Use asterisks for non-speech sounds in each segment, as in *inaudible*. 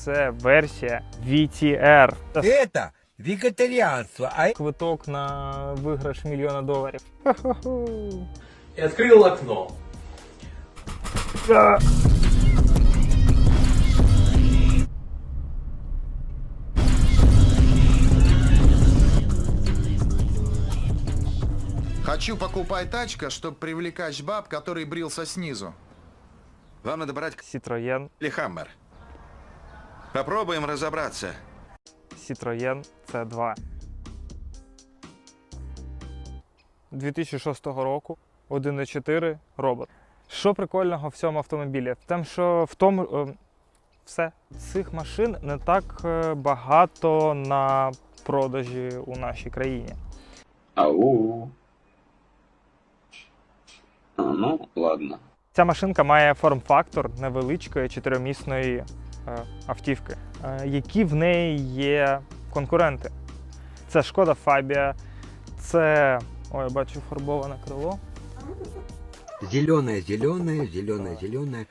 це версія VTR. Це Это вегетарианство, а квиток на виграш мільйона доларів. Хо-хо-хо. и открыл окно. А! Хочу покупать тачка, чтобы привлекать баб, который брился снизу. Вам надо брать Citroën, или Хаммер. Попробуем разобраться. Citroën C2. 2006 року 1.4 робот. Що прикольного в цьому автомобілі? Тим, що в тому е, все. Цих машин не так е, багато на продажі у нашій країні. Ау. А, ну, ладно. Ця машинка має форм-фактор невеличкої чотиримісної автівки. Е, які в неї є конкуренти? Це Шкода Фабія, це. Ой, я бачу фарбоване крило. зеленое, зеленое, зеленое, зеленое.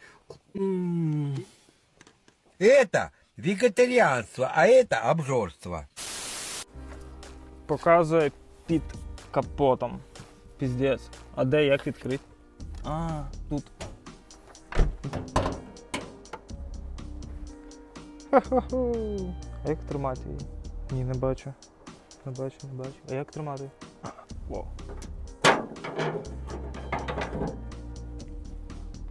Это вегетарианство, а это обжорство. Показує під капотом. Піздець. А де як відкрити? А, тут. А як тримати її? Ні, не бачу. Не бачу, не бачу. А як тримати? А,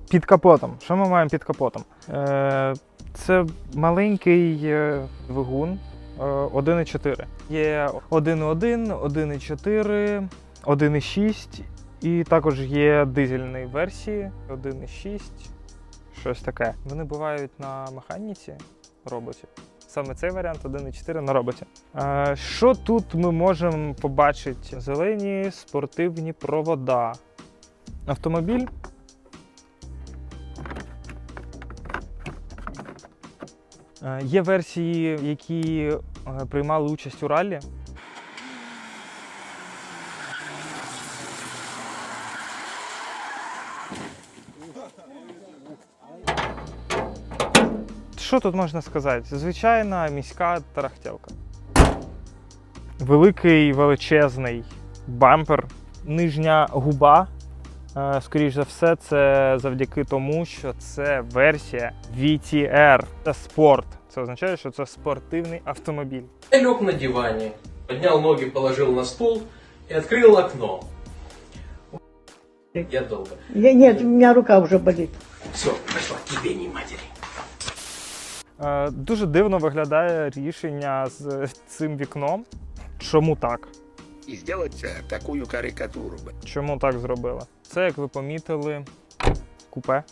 Під капотом. Що ми маємо під капотом? Е, це маленький е, двигун е, 1.4. Є 1.1, 1.4, 1.6 і також є дизельні версії 1.6, щось таке. Вони бувають на механіці роботі. Саме цей варіант 1.4 на роботі. Е, Що тут ми можемо побачити? Зелені спортивні провода. Автомобіль. Е, Є версії, які е, приймали участь у раллі. Що тут можна сказати? Звичайна міська тарахтілка. Великий величезний бампер, нижня губа. Е, Скоріш за все, це завдяки тому, що це версія VTR. Це спорт. Це означає, що це спортивний автомобіль. Я лег на диване, поднял ноги, положил на стул и открыл окно. Я долго. Я, нет, у меня рука уже болит. Все, пошла тебе не матери. Е, Дуже дивно виглядає рішення з цим вікном. Чому так? І зробити таку карикатуру. Чому так зробили? Це, як ви помітили, купе.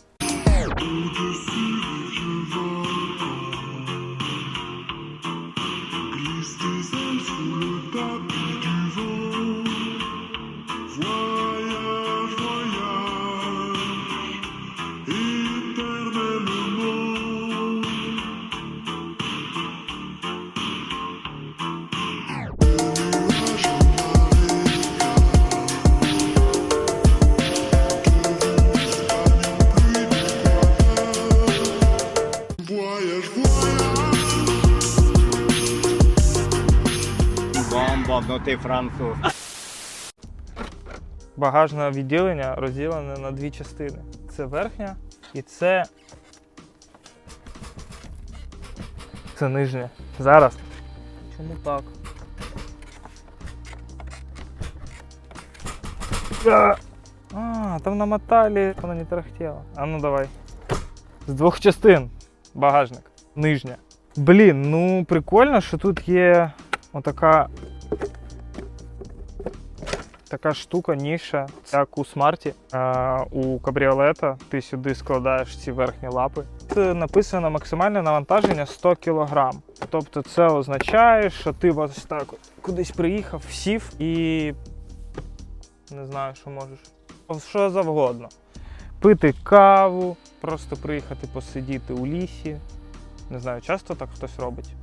Бомба, ну ти француз. Багажне відділення розділене на дві частини. Це верхня і це. Це нижня. Зараз. Чому так? А, там на металі вона не тарахтіла. А ну давай. З двох частин. Багажник. Нижня. Блін, ну прикольно, що тут є отака така штука, ніша, як у смарті. А, у кабріолета ти сюди складаєш ці верхні лапи. Тут написано максимальне навантаження 100 кг. Тобто це означає, що ти ось так кудись приїхав, сів і не знаю, що можеш. Що завгодно. Пити каву, просто приїхати посидіти у лісі. Не знаю, часто так хтось робить.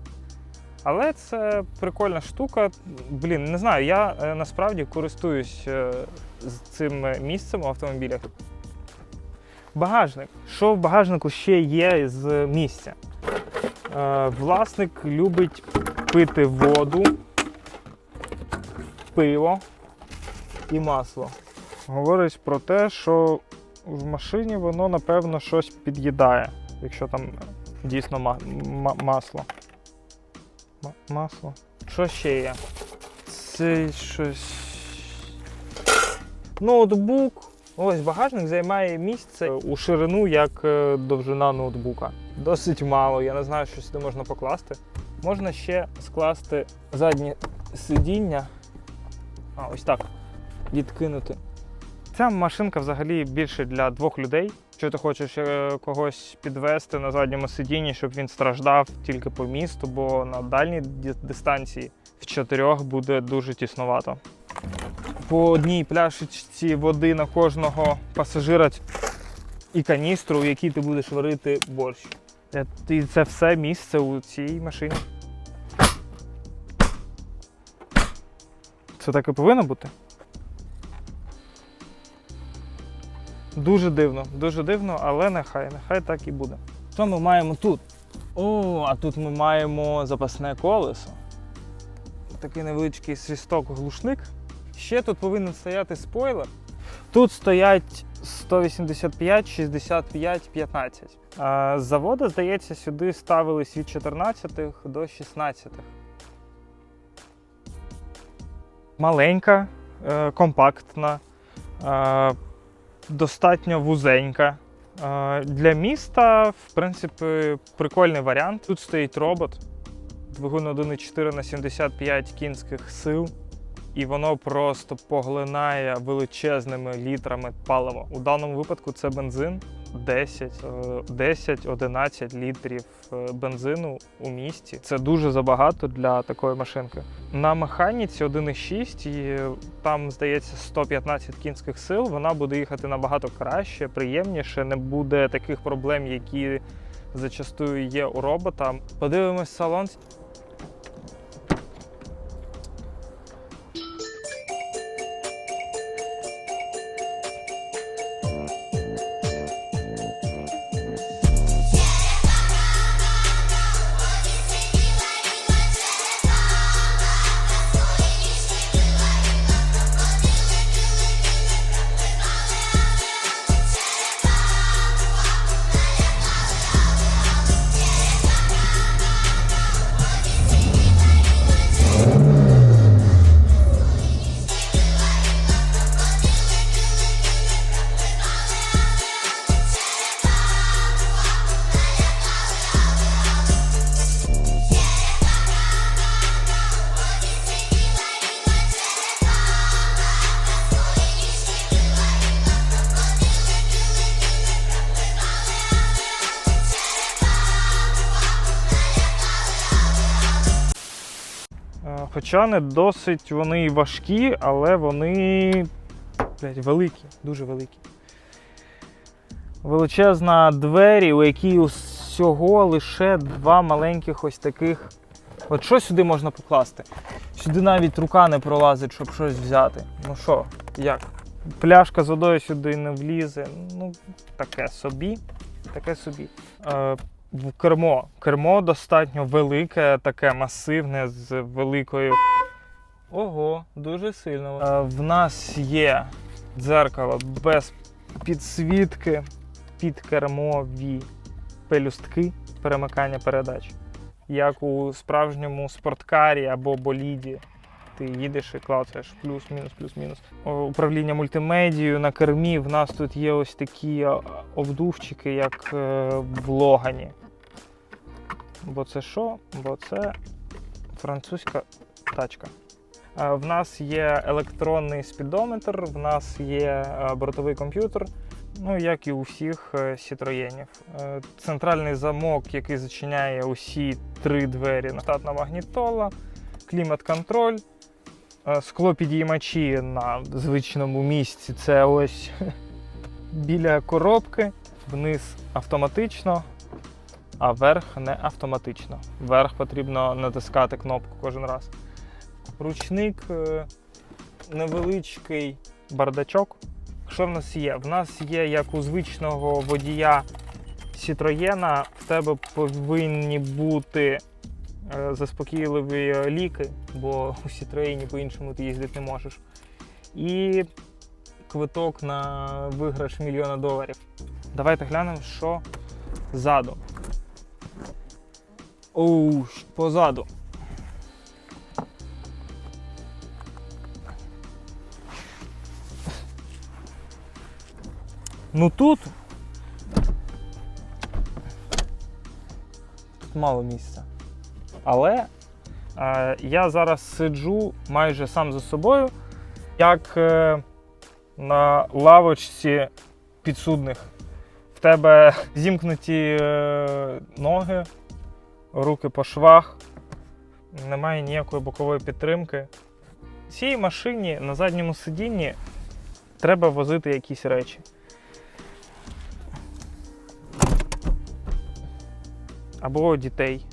Але це прикольна штука. Блін, не знаю, я е, насправді користуюсь е, з цим місцем у автомобілях. Багажник. Що в багажнику ще є з місця? Е, власник любить пити воду, пиво і масло. Говорить про те, що в машині воно, напевно, щось під'їдає, якщо там дійсно ма- ма- масло. Ма- масло. Що ще є? Це щось. Ноутбук. Ось багажник займає місце у ширину як е, довжина ноутбука. Досить мало, я не знаю, що сюди можна покласти. Можна ще скласти заднє сидіння. А, ось так. Відкинути. Ця машинка взагалі більше для двох людей. Якщо ти хочеш е, когось підвести на задньому сидінні, щоб він страждав тільки по місту, бо на дальній дистанції в чотирьох буде дуже тіснувато. По одній пляшечці води на кожного пасажира і каністру, в якій ти будеш варити борщ. Е, І це все місце у цій машині. Це так і повинно бути. Дуже дивно, дуже дивно, але нехай, нехай так і буде. Що ми маємо тут? О, а тут ми маємо запасне колесо. Такий невеличкий свісток-глушник. Ще тут повинен стояти спойлер. Тут стоять 185, 65, 15. А з заводу, здається, сюди ставились від 14 до 16. Маленька, е, компактна, е, достатньо вузенька. Е, Для міста, в принципі, прикольний варіант. Тут стоїть робот, двигун 1,4 на 75 кінських сил, і воно просто поглинає величезними літрами палива. У даному випадку це бензин 10, 10-11 літрів е, бензину у місті. Це дуже забагато для такої машинки. На механіці 1,6 і там, здається, 115 кінських сил. Вона буде їхати набагато краще, приємніше, не буде таких проблем, які зачастую є у робота. Подивимось салон. Е, досить вони важкі, але вони блядь, великі, дуже великі. Величезна двері, у якій усього лише два маленьких ось таких. От що сюди можна покласти? Сюди навіть рука не пролазить, щоб щось взяти. Ну що, як? Пляшка з водою сюди не влізе. Ну, таке собі. Таке собі. Е, кермо. Кермо достатньо велике, таке масивне з великою. Ого, дуже сильно. Е, в нас є дзеркало без підсвітки, підкермові пелюстки перемикання передач. Як у справжньому спорткарі або боліді. Ти їдеш і клацаєш плюс-мінус, плюс-мінус. Управління мультимедією на кермі. В нас тут є ось такі обдувчики, як е, в Логані. Бо це що? Бо це французька тачка. Е, В нас є електронний спідометр, в нас є е, бортовий комп'ютер, ну як і у всіх Citroёnів. Е, Центральний замок, який зачиняє усі три двері, штатна магнітола, клімат-контроль, е, склопідіймачі на звичному місці. Це ось *laughs* біля коробки, вниз автоматично, а вверх не автоматично. Вверх потрібно натискати кнопку кожен раз. Ручник, е, невеличкий бардачок. Що в нас є? В нас є, як у звичного водія, Сітроєна в тебе повинні бути е, заспокійливі ліки, бо у Сітроєні по-іншому ти їздити не можеш. І квиток на виграш мільйона доларів. Давайте глянемо, що ззаду. Оу, позаду. Ну тут. Тут мало місця. Але е, я зараз сиджу майже сам за собою, як е, на лавочці підсудних. В тебе зімкнуті е, ноги, руки по швах, немає ніякої бокової підтримки. Цій машині на задньому сидінні треба возити якісь речі. Або дітей.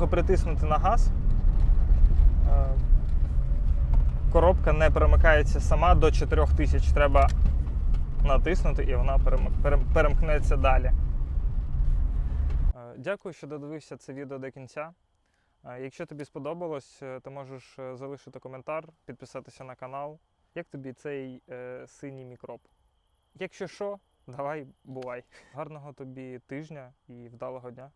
Трохи притиснути на газ, е, коробка не перемикається сама до 4000. Треба натиснути і вона перем- перем- перемкнеться далі. Е, Дякую, що додивився це відео до кінця. Е, Якщо тобі сподобалось, то можеш залишити коментар, підписатися на канал. Як тобі цей е, синій мікроб? Якщо що, давай бувай. Гарного тобі тижня і вдалого дня.